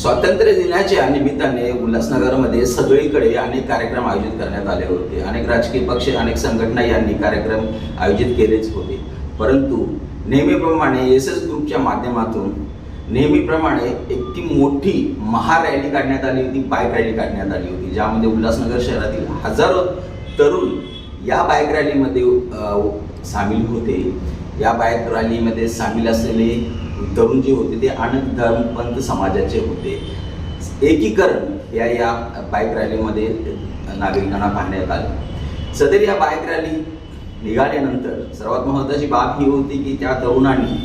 स्वातंत्र्य दिनाच्या निमित्ताने उल्हासनगरमध्ये सगळीकडे अनेक कार्यक्रम आयोजित करण्यात आले होते. अनेक राजकीय पक्ष अनेक संघटना यांनी कार्यक्रम आयोजित केलेच होते. परंतु नेहमीप्रमाणे एस एस ग्रुपच्या माध्यमातून नेहमीप्रमाणे एक ती मोठी महारॅली काढण्यात आली होती बाईक रॅली काढण्यात आली होती ज्यामध्ये उल्हासनगर शहरातील हजारो तरुण या बाईक रॅलीमध्ये सामील होते. या बाईक रॅलीमध्ये सामील असलेले तरुण जे होते ते अनेक धर्मपंथ समाजाचे होते. एकीकरण या या बाईक रॅलीमध्ये नागरिकांना पाहण्यात आले. सदर या बाईक रॅली निघाल्यानंतर सर्वात महत्त्वाची बाब ही होती की त्या तरुणांनी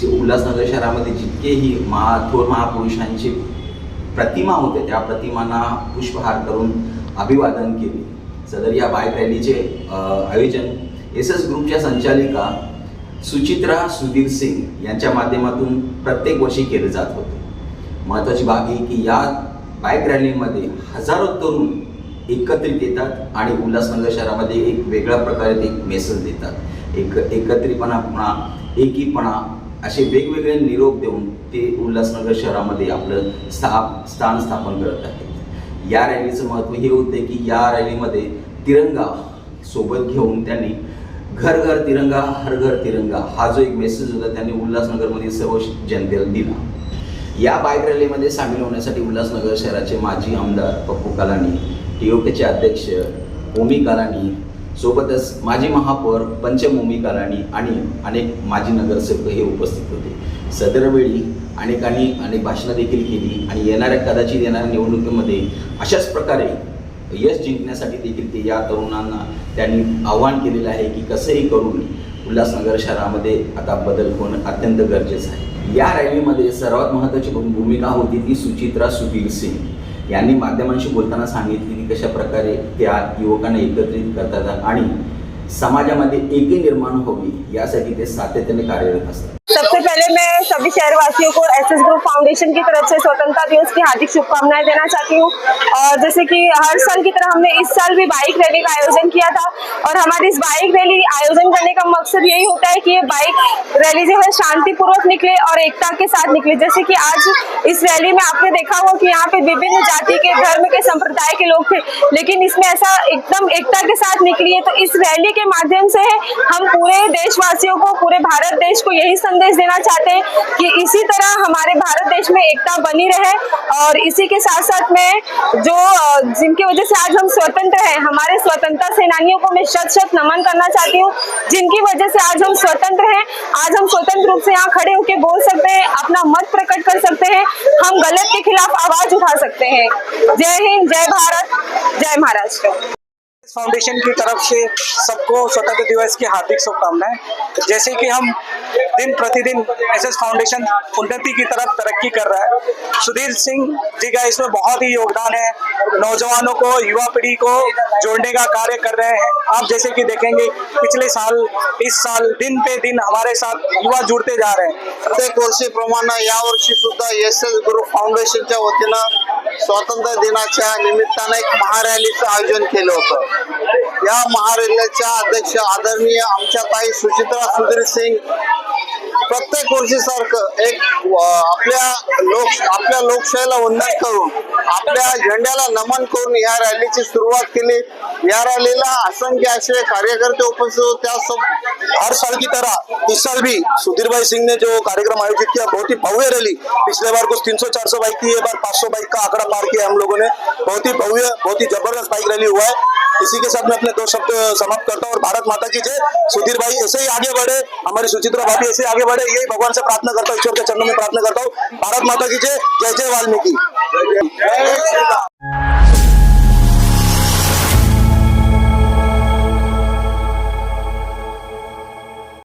जे उल्हासनगर शहरामध्ये जितकेही महा थोर महापुरुषांची प्रतिमा होते त्या प्रतिमांना पुष्पहार करून अभिवादन केले. सदर या बाईक रॅलीचे आयोजन एस एस ग्रुपच्या संचालिका सुचित्रा सुधीर सिंग यांच्या माध्यमातून प्रत्येक वर्षी केले जात होते. महत्त्वाची बाब ही की या बाईक रॅलीमध्ये हजारो तरुण एकत्रित येतात आणि उल्हासनगर शहरामध्ये एक वेगळ्या प्रकारे ते एक मेसेज देतात. एक एकत्रितपणा एकीपणा असे वेगवेगळे निरोप देऊन ते उल्हासनगर शहरामध्ये आपलं स्था स्थान स्थापन करत आहेत. या रॅलीचं महत्त्व हे होते की या रॅलीमध्ये तिरंगा सोबत घेऊन त्यांनी घर घर तिरंगा हर घर तिरंगा हा जो एक मेसेज होता त्यांनी उल्हासनगरमधील सर्व जनतेला दिला. या बाईक रॅलीमध्ये सामील होण्यासाठी उल्हासनगर शहराचे माजी आमदार पप्पू कालानी टीओकेचे अध्यक्ष ओमी कालानी सोबतच माजी महापौर पंचम ओमी आणि अनेक माजी नगरसेवक हे उपस्थित होते. सदरवेळी अनेकांनी अनेक भाषणं देखील केली आणि येणाऱ्या कदाचित येणाऱ्या निवडणुकीमध्ये अशाच प्रकारे यश जिंकण्यासाठी देखील ते या तरुणांना त्यांनी आव्हान केलेलं आहे की कसंही करून उल्हासनगर शहरामध्ये आता बदल होणं अत्यंत गरजेचं आहे. या रॅलीमध्ये सर्वात महत्त्वाची भूमिका होती ती सुचित्रा सुधीर सिंग. यांनी माध्यमांशी बोलताना सांगितली की कशा प्रकारे त्या युवकांना एकत्रित करतात आणि समाजामध्ये एकी निर्माण व्हावी यासाठी ते सातत्याने कार्यरत असतात. पहले मैं सभी शहरवासियों को एस एस ग्रुप फाउंडेशन की तरफ़ से स्वतंत्रता दिवस की हार्दिक शुभकामनाएँ देना चाहती हूँ। और जैसे कि हर साल की तरह हमने इस साल भी बाइक रैली का आयोजन किया था। और हमारी इस बाइक रैली आयोजन करने का मकसद यही होता है कि ये बाइक रैली जो है शांतिपूर्वक निकले और एकता के साथ निकले। जैसे कि आज इस रैली में आपने देखा हो कि यहाँ पे विभिन्न जाति के, धर्म के, संप्रदाय के लोग थे। लेकिन इसमें ऐसा एकदम एकता के साथ निकली है। तो इस रैली के माध्यम से हम पूरे देशवासियों को, पूरे भारत देश को यही संदेश देना चाहते हैं कि इसी तरह हमारे भारत देश में एकता बनी रहे और इसी के साथ साथ में जो जिनकी वजह से आज हम स्वतंत्र हैं, हमारे स्वतंत्रता सेनानियों को मैं शत शत नमन करना चाहती हूँ। जिनकी वजह से आज हम स्वतंत्र हैं, आज हम स्वतंत्र रूप से यहाँ खड़े होकर बोल सकते हैं, अपना मत प्रकट कर सकते हैं, हम गलत के खिलाफ आवाज़ उठा सकते हैं। जय हिंद, जय भारत, जय महाराष्ट्र। फाउंडेशन की तरफ़ से सबको स्वतंत्र दिवस की हार्दिक शुभकामनाएँ। जैसे कि हम दिन प्रतिदिन एस एस फाउंडेशन उन्नति की तरफ़ तरक्की कर रहा है। सुधीर सिंह जी का इसमें बहुत ही योगदान है। नौजवानों को, युवा पीढ़ी को जोड़ने का कार्य कर रहे हैं। आप जैसे कि देखेंगे, पिछले साल, इस साल दिन पे दिन हमारे साथ युवा जुड़ते जा रहे हैं। प्रत्येक वर्षीप्रमाणे या वर्षी सुद्धा एस एस ग्रुप फाउंडेशनच्या वतीनं स्वातंत्र्य दिनाच्या निमित्तानं एक महारॅलीचं आयोजन या महारॅलीच्या अध्यक्ष, आदरणीय आमच्या सुचित्रा सुधीर सिंग प्रत्येक वर्षी सारखं एक आपल्या लोक आपल्या लोकशाहीला वंदन करून आपल्या झेंड्याला नमन करून या रॅलीची सुरुवात केली. या रॅलीला असंख्य असे कार्यकर्ते उपस्थित होते. त्या सब हर साल की तरह इस साल भी सुधीर भाई सिंह ने जो कार्यक्रम आयोजित किया बहुत ही भव्य रैली. पिछले बार कुछ 300-400 बाइक थी ये बार 500 बाइक का आंकड़ा पार किया हम लोगों ने. बहुत ही भव्य बहुत ही जबरदस्त बाइक रैली हुआ है. इसी के साथ मैं अपने दो शब्द समाप्त करता हूँ और भारत माता की जय। सुधीर भाई ऐसे ही आगे बढ़े। हमारी सुचित्रा भाभी ऐसे ही आगे बढ़े। यही भगवान से प्रार्थना करता हूँ ईश्वर के चरणों में प्रार्थना करता हूँ। भारत माता की जय। जय जय वाल्मीकि।